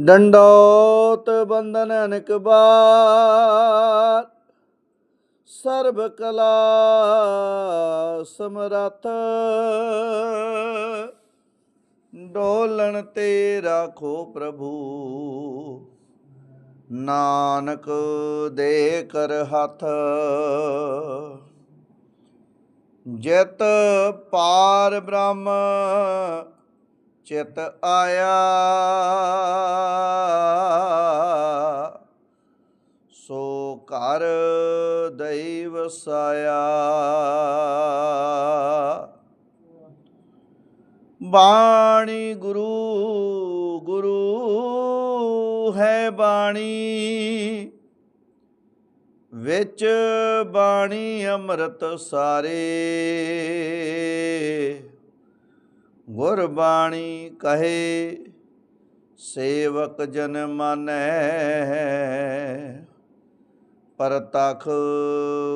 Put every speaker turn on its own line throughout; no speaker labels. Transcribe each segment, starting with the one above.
ਡੰਡੋਤ ਬੰਦਨ ਅਨਕ ਬਾਰ ਸਰਬ ਕਲਾ ਸਮਰੱਥ। ਡੋਲਣ ਤੇ ਰਾਖੋ ਪ੍ਰਭੂ, ਨਾਨਕ ਦੇ ਕਰ ਹੱਥ। ਜਿਤ ਪਾਰ ਬ੍ਰਹਮ ਚਿਤ ਆਇਆ। ਸੋ ਘਰ ਦੈਵ ਸਾਇਆ। ਬਾਣੀ ਗੁਰੂ ਗੁਰੂ ਹੈ ਬਾਣੀ। ਵਿੱਚ ਬਾਣੀ ਅੰਮ੍ਰਿਤ ਸਾਰੇ। ਗੁਰਬਾਣੀ ਕਹੇ, ਸੇਵਕ ਜਨ ਮਾਨੈ। ਪਰਤਖ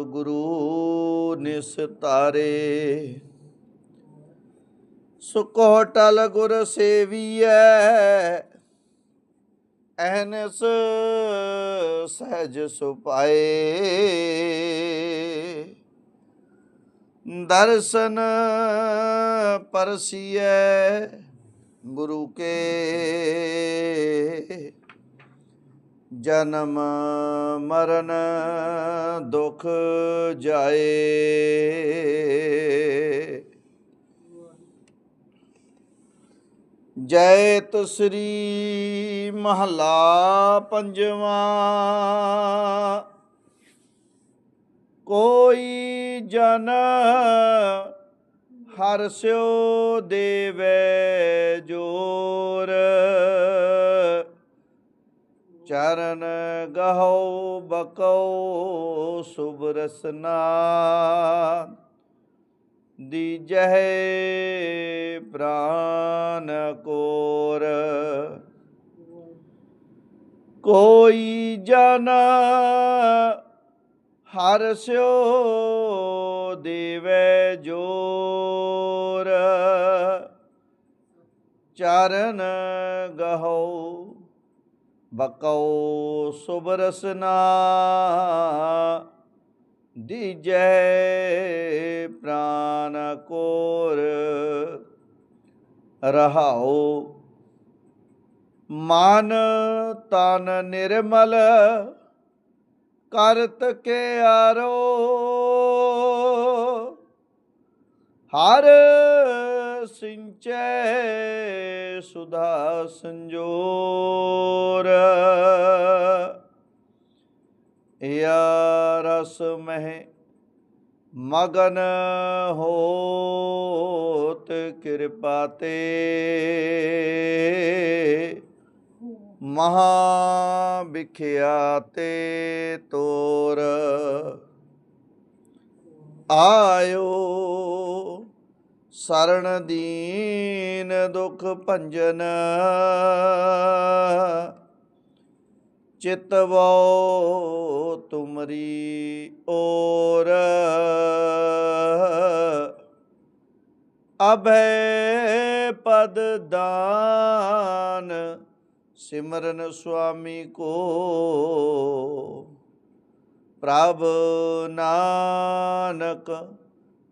ਗੁਰੂ ਨਿਸਤਾਰੇ ਸੁਕੋ ਟਲ ਗੁਰ ਸੇਵੀਐ ਅਹਨਸ ਸਹਿਜ ਸੁਪਾਏ। ਦਰਸ਼ਨ ਪਰਸੀਐ ਗੁਰੂ ਕੇ। ਜਨਮ ਮਰਨ ਦੁਖ ਜਾਏ। ਜੈ ਤਸਰੀ ਮਹਲਾ ਪੰਜਵਾ। ਕੋਈ ਜਨ ਹਰ ਸਿਓ ਦੇਵੇ ਜੋਰ। ਚਰਨ ਗਹੋ ਬਕਉ ਸੁਬਰਸਨਾ ਦੀਜਹਿ ਪ੍ਰਾਨ ਕੋਰ। ਕੋਈ ਜਨ ਹਰ ਸਿਓ ਦੇਵੇ ਜੋਰ। ਚਰਨ ਗਹੋ ਬਕਉ ਸੁਬਰਸਨਾ ਦੀਜੈ ਪ੍ਰਾਨ ਕੋਰ। ਰਹਾਉ ਮਨ ਤਨ ਨਿਰਮਲ ਕਰਤ ਕੇ ਆਰੋ। ਹਰ ਸਿੰਚੈ ਸੁਧਾ ਸੰਜੋਰ। ਯਾ ਰਸ ਮਹਿ ਮਗਨ ਹੋਤ ਕਿਰਪਾ ਤੇ। ਮਹਾ ਵਿਖਿਆ ਤੇ ਤੋਰ। ਆਇਓ ਸਰਣ ਦੀਨ ਦੁਖ ਭੰਜਨ। ਚਿਤਵੋ ਤੁਮਰੀ ਔਰ। ਅਭੈ ਪਦ ਦਾਨ ਸਿਮਰਨ ਸੁਆਮੀ ਕੋ। ਪ੍ਰਭ ਨਾਨਕ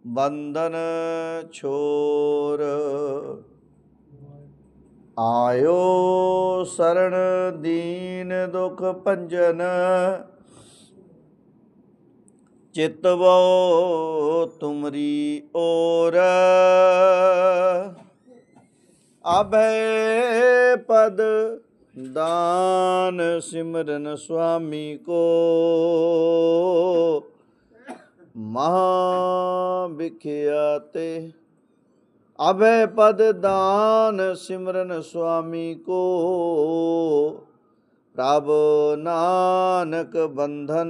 ਬੰਧਨ ਛੋਰ। ਆਇਓ ਸਰਣ ਦੀਨ ਦੁਖ ਭੰਜਨ। ਚਿਤਵੋ ਤੁਮਰੀ ਓਰ ਅਭੈ ਪਦ ਦਾਨ ਸਿਮਰਨ ਸੁਆਮੀ ਕੋ। ਮਹਾ ਵਿਖਿਆਤੇ ਅਭੈ ਪਦ ਦਾਨ ਸਿਮਰਨ ਸੁਆਮੀ ਕੋ। ਪ੍ਰਭ ਨਾਨਕ ਬੰਧਨ